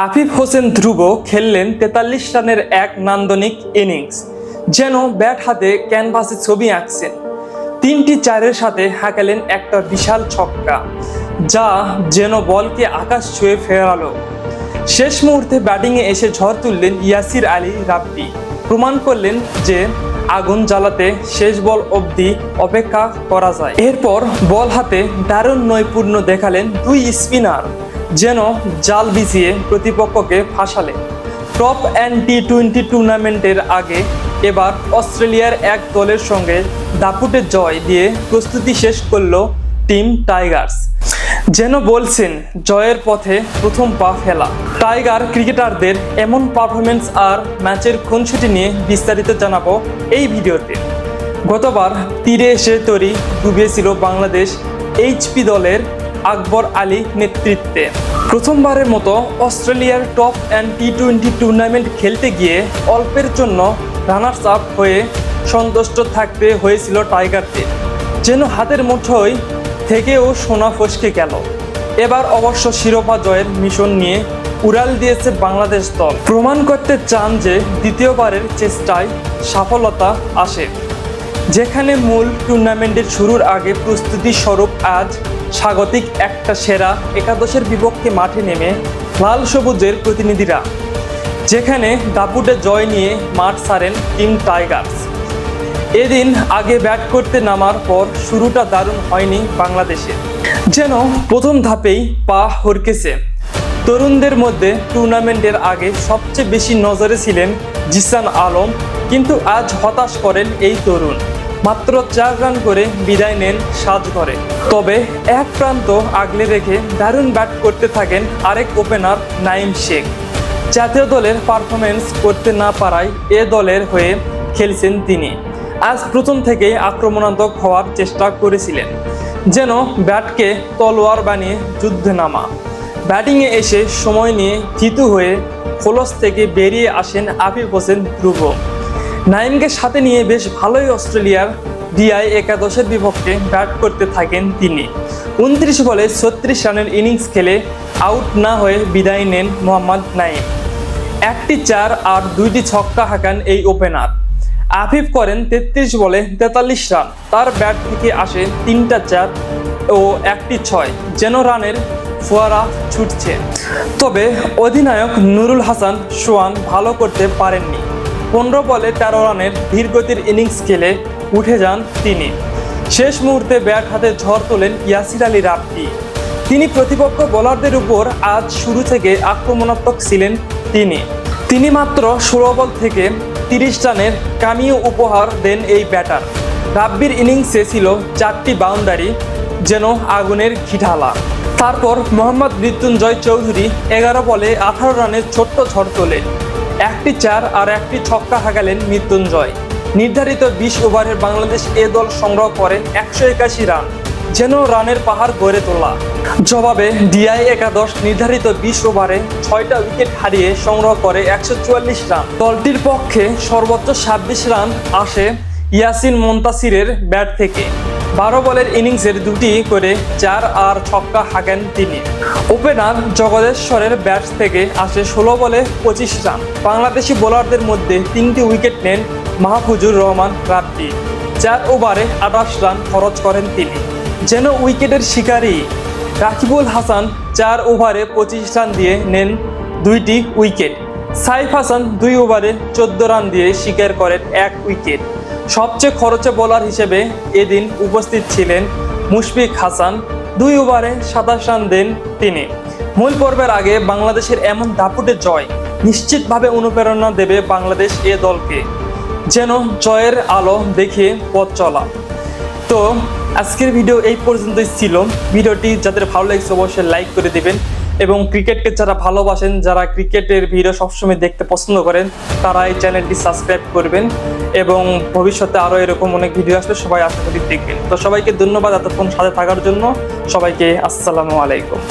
আফিফ হোসেন ধ্রুব খেললেন তেতাল্লিশ রানের এক নান্দনিক ইনিংস, যেন ব্যাট হাতে ক্যানভাসে ছবি আঁকছেন তিনটি চারের সাথে হাঁকালেন একটা বিশাল ছক্কা, যা যেন বলকে আকাশ ছুঁয়ে ফেরালো। শেষ মুহূর্তে ব্যাটিংয়ে এসে ঝড় তুললেন ইয়াসির আলী রাব্বি। প্রমাণ করলেন যে আগুন জ্বালাতে শেষ বল অবধি অপেক্ষা করা যায়। এরপর বল হাতে দারুণ নৈপুণ্য দেখালেন দুই স্পিনার। যেন জাল বিছিয়ে প্রতিপক্ষকে ফাঁসালে। টপ অ্যান্ড টি টোয়েন্টি টুর্নামেন্টের আগে এবার অস্ট্রেলিয়ার এক দলের সঙ্গে দাপুটে জয় দিয়ে প্রস্তুতি শেষ করল টিম টাইগার্স। যেন বলছেন, জয়ের পথে প্রথম পা ফেলা। টাইগার ক্রিকেটারদের এমন পারফরমেন্স আর ম্যাচের খুনছুটি নিয়ে বিস্তারিত জানাব এই ভিডিওতে। গতবার তীরে এসে তৈরি ডুবিয়েছিল বাংলাদেশ এইচপি দলের আকবর আলী নেতৃত্বে। প্রথমবারের মতো অস্ট্রেলিয়ার top end T twenty tournament খেলতে গিয়ে অল্পের জন্য রানার্স আপ হয়ে সন্তুষ্ট থাকতে হয়েছিল টাইগারদের, যেন হাতের মুঠোয় থেকেও সোনা ফসকে গেল। এবার অবশ্য শিরোপা জয়ের মিশন নিয়ে উড়াল দিয়েছে বাংলাদেশ দল। প্রমাণ করতে চান যে দ্বিতীয়বারের চেষ্টায় সফলতা আসে। যেখানে মূল টুর্নামেন্টের শুরুর আগে প্রস্তুতি স্বরূপ আজ স্বাগতিক একটা সেরা একাদশের বিপক্ষে মাঠে নেমে লাল সবুজের প্রতিনিধিরা, যেখানে দাপুটে জয় নিয়ে মাঠ ছাড়েন টিম টাইগার্স। এদিন আগে ব্যাট করতে নামার পর শুরুটা দারুণ হয়নি বাংলাদেশে যেন প্রথম ধাপেই পা হরকেছে। তরুণদের মধ্যে টুর্নামেন্টের আগে সবচেয়ে বেশি নজরে ছিলেন জিসান আলম, কিন্তু আজ হতাশ করেন এই তরুণ। মাত্র চার রান করে বিদায় নেন সাজ সাজঘরে তবে এক প্রান্ত আগলে রেখে দারুণ ব্যাট করতে থাকেন আরেক ওপেনার নাইম শেখ। জাতীয় দলের পারফরমেন্স করতে না পারায় এ দলের হয়ে খেলছেন তিনি। আজ প্রথম থেকে আক্রমণাত্মক হওয়ার চেষ্টা করেছিলেন। যেন ব্যাটকে তলোয়ার বানিয়ে যুদ্ধে নামা। ব্যাটিংয়ে এসে সময় নিয়ে থিতু হয়ে খোলস থেকে বেরিয়ে আসেন আফিফ হোসেন ধ্রুব। নাইমকে সাথে নিয়ে বেশ ভালোই অস্ট্রেলিয়ার ডিআই একাদশের বিপক্ষে ব্যাট করতে থাকেন তিনি। উনত্রিশ বলে ছত্রিশ রানের ইনিংস খেলে আউট না হয়ে বিদায় নেন মোহাম্মদ নাইম। একটি চার আর দুইটি ছক্কা হাঁকান এই ওপেনার। আফিফ করেন তেত্রিশ বলে তেতাল্লিশ রান। তার ব্যাট থেকে আসে তিনটা চার ও একটি ছয়, যেন রানের ফোয়ারা ছুটছে। তবে অধিনায়ক নুরুল হাসান সোয়ান ভালো করতে পারেননি। পনেরো বলে তেরো রানের ধীরগতির ইনিংস খেলে উঠে যান তিনি। শেষ মুহূর্তে ব্যাট হাতে ঝড় তোলেন ইয়াসির আলী রাব্বি। তিনি প্রতিপক্ষ বোলারদের উপর আজ শুরু থেকে আক্রমণাত্মক ছিলেন তিনি। তিনি মাত্র ষোলো বল থেকে তিরিশ রানের কামিও উপহার দেন এই ব্যাটার। রাব্বির ইনিংসে ছিল চারটি বাউন্ডারি, যেন আগুনের ঘিঢালা তারপর মোহাম্মদ মৃত্যুঞ্জয় চৌধুরী এগারো বলে আঠারো রানের ছোট্ট ঝড় তোলেন একটি চার আর একটি ছক্কা হাঁকালেন মৃত্যুঞ্জয়। নির্ধারিত বিশ ওভারের বাংলাদেশ এ দল সংগ্রহ করে একশো একাশি রান, যেন রানের পাহাড় গড়ে তোলা। জবাবে ডিআই একাদশ নির্ধারিত বিশ ওভারে ছয়টা উইকেট হারিয়ে সংগ্রহ করে একশো চুয়াল্লিশ রান। দলটির পক্ষে সর্বোচ্চ ছাব্বিশ রান আসে ইয়াসিন মন্তাসিরের ব্যাট থেকে। বারো বলের ইনিংসের দুটি করে চার আর ছক্কা হাঁকেন তিনি। ওপেনার জগদেশ্বরের ব্যাট থেকে আসে ষোলো বলে পঁচিশ রান। বাংলাদেশি বোলারদের মধ্যে তিনটি উইকেট নেন মাহফুজুর রহমান রাব্বি। চার ওভারে আঠাশ রান খরচ করেন তিনি। যেন উইকেটের শিকারী রাকিবুল হাসান চার ওভারে পঁচিশ রান দিয়ে নেন দুইটি উইকেট। সাইফ হাসান দুই ওভারে চোদ্দ রান দিয়ে শিকার করেন এক উইকেট। সবচেয়ে খরচে বোলার হিসেবে এদিন উপস্থিত ছিলেন মুশফিক হাসান। দুই ওভারে সাতাশ রান দেন তিনি। মূল পর্বের আগে বাংলাদেশের এমন দাপুটে জয় নিশ্চিতভাবে অনুপ্রেরণা দেবে বাংলাদেশ এ দলকে, যেন জয়ের আলো দেখে পথ চলা। তো আজকের ভিডিও এই পর্যন্তই ছিল। ভিডিওটি যাদের ভালো লাগছে অবশ্যই লাইক করে দিবেন। এবং ক্রিকেটকে যারা ভালোবাসেন, যারা ক্রিকেটের ভিডিও সবসময় দেখতে পছন্দ করেন, তারা এই চ্যানেলটি সাবস্ক্রাইব করবেন এবং ভবিষ্যতে আরও এরকম অনেক ভিডিও আসবে সবাই আশা করি দেখবেন। তো সবাইকে ধন্যবাদ এতক্ষণ সাথে থাকার জন্য। সবাইকে আসসালামু আলাইকুম।